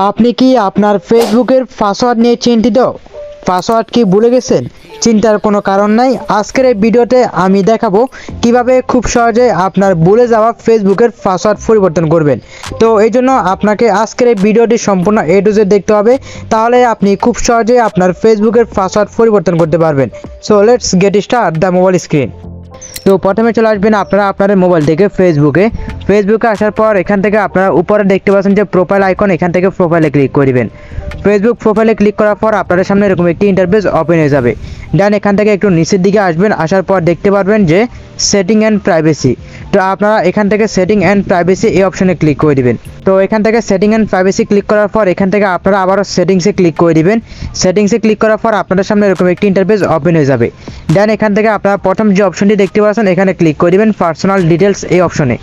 আপনি কি আপনার ফেসবুকের পাসওয়ার্ড নিয়ে চিন্তিত? পাসওয়ার্ড কি ভুলে গেছেন? চিন্তার কোনো কারণ নাই। আজকের এই ভিডিওতে আমি দেখাবো কীভাবে খুব সহজে আপনার ভুলে যাওয়া ফেসবুকের পাসওয়ার্ড পরিবর্তন করবেন। তো এই জন্য আপনাকে আজকের এই ভিডিওটি সম্পূর্ণ এ টু জেড দেখতে হবে। তাহলে আপনি খুব সহজে আপনার ফেসবুকের পাসওয়ার্ড পরিবর্তন করতে পারবেন। So let's get start the mobile screen তো প্রথমে চলে আসবেন আপনারা আপনাদের মোবাইল থেকে ফেসবুকে ফেসবুকে আসার পর এখান থেকে আপনারা উপরে দেখতে পাচ্ছেন যে প্রোফাইল আইকন এখান থেকে প্রোফাইলে ক্লিক করবেন ফেসবুক প্রোফাইলে ক্লিক করার পর আপনাদের সামনে এরকম একটি ইন্টারফেস ওপেন হয়ে যাবে। দেন এখান থেকে একটু নিচের দিকে আসবেন, আসার পর দেখতে পারবেন যে সেটিং অ্যান্ড প্রাইভেসি তো আপনারা এখান থেকে সেটিং অ্যান্ড প্রাইভেসি এই অপশনে ক্লিক করে দিবেন। তো এখান থেকে সেটিং অ্যান্ড প্রাইভেসি ক্লিক করার পর এখান থেকে আপনারা আবারও সেটিংসে ক্লিক করে দিবেন। সেটিংসে ক্লিক করার পর আপনাদের সামনে এরকম একটি ইন্টারফেস ওপেন হয়ে যাবে। দেন এখান থেকে আপনারা প্রথম যে অপশনটি দেখতে পাচ্ছেন, এখানে ক্লিক করে দিবেন পার্সোনাল ডিটেলস এই অপশনে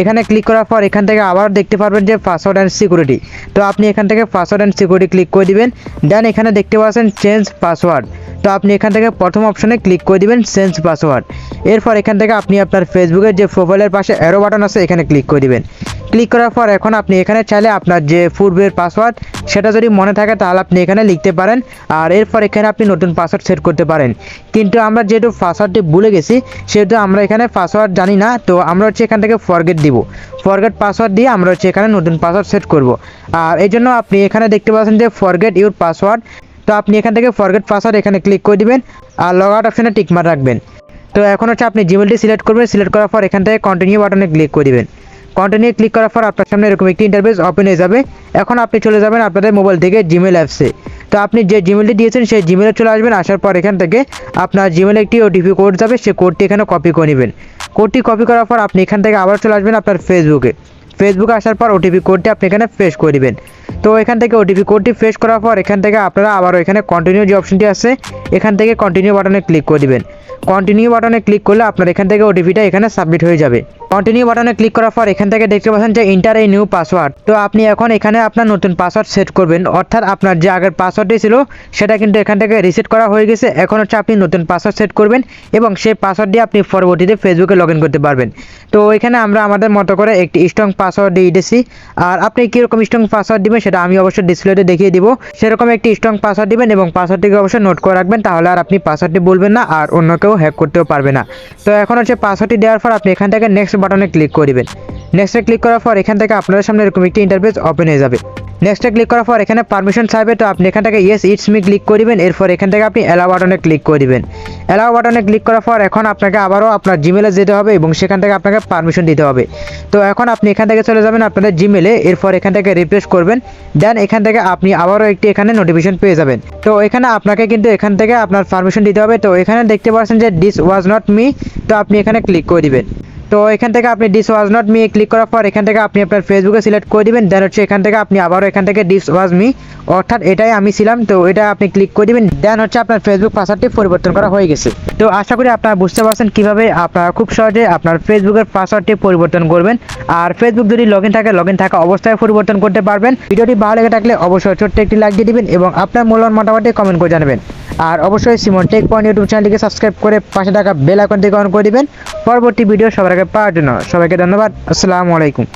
এখানে ক্লিক করার পর এখান থেকে আবার দেখতে পারবেন যে পাসওয়ার্ড অ্যান্ড সিকিউরিটি তো আপনি এখান থেকে পাসওয়ার্ড অ্যান্ড সিকিউরিটি ক্লিক করে দিবেন। দেন এখানে দেখতে পাচ্ছেন চেঞ্জ পাসওয়ার্ড তো আপনি এখান থেকে প্রথম অপশনে ক্লিক করে দিবেন চেঞ্জ পাসওয়ার্ড এরপর এখান থেকে আপনি আপনার ফেসবুকের যে প্রোফাইলের পাশে অ্যারো বাটন আছে, এখানে ক্লিক করে দিবেন। ক্লিক করার পর এখন আপনি এখানে চাইলে আপনার যে পূর্বের পাসওয়ার্ড সেটা যদি মনে থাকে তাহলে আপনি এখানে লিখতে পারেন। আর এরপর এখানে আপনি নতুন পাসওয়ার্ড সেট করতে পারেন। কিন্তু আমরা যেহেতু পাসওয়ার্ডটি ভুলে গেছি, সেহেতু আমরা এখানে পাসওয়ার্ড জানি না, তো আমরা হচ্ছে এখান থেকে ফরগেট দিব। ফরগেট পাসওয়ার্ড দিয়ে আমরা হচ্ছে এখানে নতুন পাসওয়ার্ড সেট করব। আর এই জন্য আপনি এখানে দেখতে পাচ্ছেন যে ফরগেট ইউর পাসওয়ার্ড তো আপনি এখান থেকে ফরগেট পাসওয়ার্ড এখানে ক্লিক করে দিবেন আর লগ আউট অপশানে টিকমার রাখবেন। তো এখন হচ্ছে আপনি জিমেলটি সিলেক্ট করবেন সিলেক্ট করার পর এখান থেকে কন্টিনিউ বাটনে ক্লিক করে দিবেন। কন্টিনিউ ক্লিক করার পর আপনার সামনে এরকম একটি ইন্টারফেস ওপেন হয়ে যাবে। এখন আপনি চলে যাবেন আপনাদের মোবাইল থেকে জিমেল অ্যাপসে তো আপনি যে জিমেলটি দিয়েছেন, সেই জিমেলে চলে আসবেন, আসার পর এখান থেকে আপনার জিমেলে একটি ওটিপি কোড যাবে, সেই কোডটি এখানে কপি করে নেবেন। কোডটি কপি করার পর আপনি এখান থেকে আবার চলে আসবেন আপনার ফেসবুকে ফেসবুকে আসার পর ওটিপি কোডটি আপনি এখানে ফেস করে দিবেন তো এখান থেকে ওটিপি কোডটি ফেস করার পর এখান থেকে আপনারা আবারও এখানে কন্টিনিউ যে অপশনটি আছে, এখান থেকে কন্টিনিউ বাটনে ক্লিক করে দিবেন। কন্টিনিউ বাটনে ক্লিক করলে আপনার এখান থেকে ওটিপিটা এখানে সাবমিট হয়ে যাবে। কন্টিনিউ বাটনে ক্লিক করার পর এখান থেকে দেখতে পাচ্ছেন যে ইন্টার এই নিউ পাসওয়ার্ড তো আপনি এখন এখানে আপনার নতুন পাসওয়ার্ড সেট করবেন। অর্থাৎ আপনার যে আগের পাসওয়ার্ডটি ছিল, সেটা কিন্তু এখান থেকে রিসেট করা হয়ে গেছে। এখন হচ্ছে আপনি নতুন পাসওয়ার্ড সেট করবেন এবং সেই পাসওয়ার্ড দিয়ে আপনি পরবর্তীতে ফেসবুকে লগ করতে পারবেন। তো এখানে আমরা আমাদের মতো করে একটি স্ট্রং পাসওয়ার্ড দিয়ে দিয়েছি। আর আপনি কীরকম স্ট্রং পাসওয়ার্ড দিবেন, সেটা আমি অবশ্যই ডিসপ্লেতে দেখিয়ে দিব। সেরকম একটি স্ট্রং পাসওয়ার্ড দিবেন এবং পাসওয়ার্ডটিকে অবশ্যই নোট করে রাখবেন, তাহলে আর আপনি পাসওয়ার্ডটি বলবেন না, আর অন্য কেউ হ্যাক করতেও পারবে না। তো এখন হচ্ছে পাসওয়ার্ডটি দেওয়ার পর আপনি এখান থেকে নেক্সট বাটনে ক্লিক করবেন নেক্সটে ক্লিক করার পর এখান থেকে আপনাদের সামনে এরকম একটি ইন্টারফেস ওপেন হয়ে যাবে। নেক্সটে ক্লিক করার পর এখানে পারমিশন চাইবে, তো আপনি এখান থেকে ইয়েস ইটস মি ক্লিক করবেন। এরপর এখান থেকে আপনি অ্যালাও বাটনে ক্লিক করবেন। অ্যালাও বাটনে ক্লিক করার পর এখন আপনাকে আবারও আপনার জিমেলে যেতে হবে এবং সেখান থেকে আপনাকে পারমিশন দিতে হবে। তো এখন আপনি এখান থেকে চলে যাবেন আপনাদের জিমেলে এরপর এখান থেকে রিফ্রেশ করবেন। দেন এখান থেকে আপনি আবারও একটি এখানে নোটিফিকেশন পেয়ে যাবেন। তো এখানে আপনাকে কিন্তু এখান থেকে আপনার পারমিশন দিতে হবে। তো এখানে দেখতে পাচ্ছেন যে দিস ওয়াজ নট মি তো আপনি এখানে ক্লিক করে দিবেন তো এখান থেকে আপনি this was not me click করার পর এখান থেকে আপনি আপনার ফেসবুকে সিলেক্ট করে দিবেন। দেন হচ্ছে এখান থেকে আপনি আবারও এখান থেকে ডিস ওয়াজ মি অর্থাৎ এটাই আমি ছিলাম, তো এটা আপনি ক্লিক করে দিবেন। দেন হচ্ছে আপনার ফেসবুক পাসওয়ার্ডটি পরিবর্তন করা হয়ে গেছে। তো আশা করি আপনারা বুঝতে পারছেন কীভাবে আপনারা খুব সহজে আপনার ফেসবুকের পাসওয়ার্ডটি পরিবর্তন করবেন। আর ফেসবুক যদি লগ থাকে লগ থাকা অবস্থায় পরিবর্তন করতে পারবেন। ভিডিওটি ভালো লেগে থাকলে অবশ্যই ছোট্ট একটি লাইক দিয়ে দিবেন এবং আপনার মূল্যবান মতামতটি কমেন্ট করে জানাবেন। আর অবশ্যই সিমন টেক পয়েন্ট ইউটিউব চ্যানেলটিকে সাবস্ক্রাইব করে পাশে থাকা বেল আইকনটিকে অন করে দিবেন। পরবর্তী ভিডিও সবার আগে পাওয়ার জন্য সবাইকে ধন্যবাদ। আসসালামু আলাইকুম।